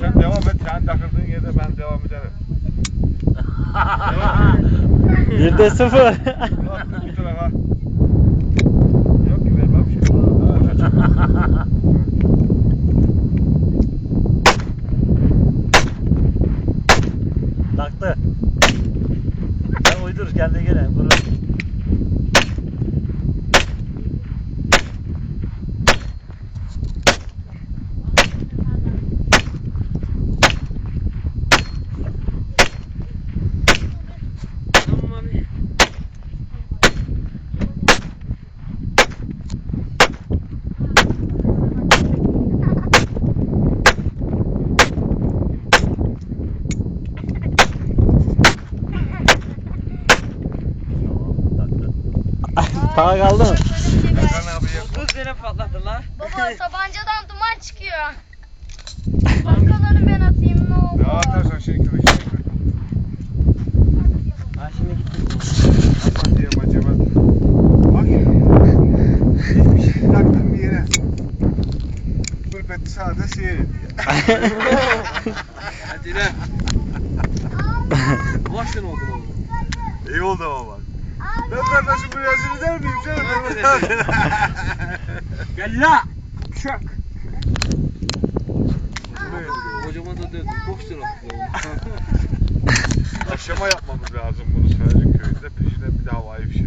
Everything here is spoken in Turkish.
Sen devam et. Sen takıldığın yerde ben devam ederim. Bir de sıfır. Bak bu tarafa. Yok ki vermem şimdi. Taktı. Sen uydur kendine gene. Bunu. Tağa kaldı mı? Hakan abi yap. 30 lira patladı la. Baba tabancadan duman çıkıyor. Başkalarını ben atayım ne olur. Ya atarsan şey kırık şey kırık. Ha şimdi gitti. Aman diye acaba. Bak ya. Hiçbir şey taktım bir yere. Pulpet sağda seyir Hadi lan. Ver oldu oğlum. İyi oldu ama bak. Ben kardeşim bu yazını der miyim canım? Gel la. Çak. Buraya gidiyor. Kocaman da döndü. Boş ver Aşama yapmamız lazım bunu Sarıcık köyünde. Peşine bir daha havai fişek.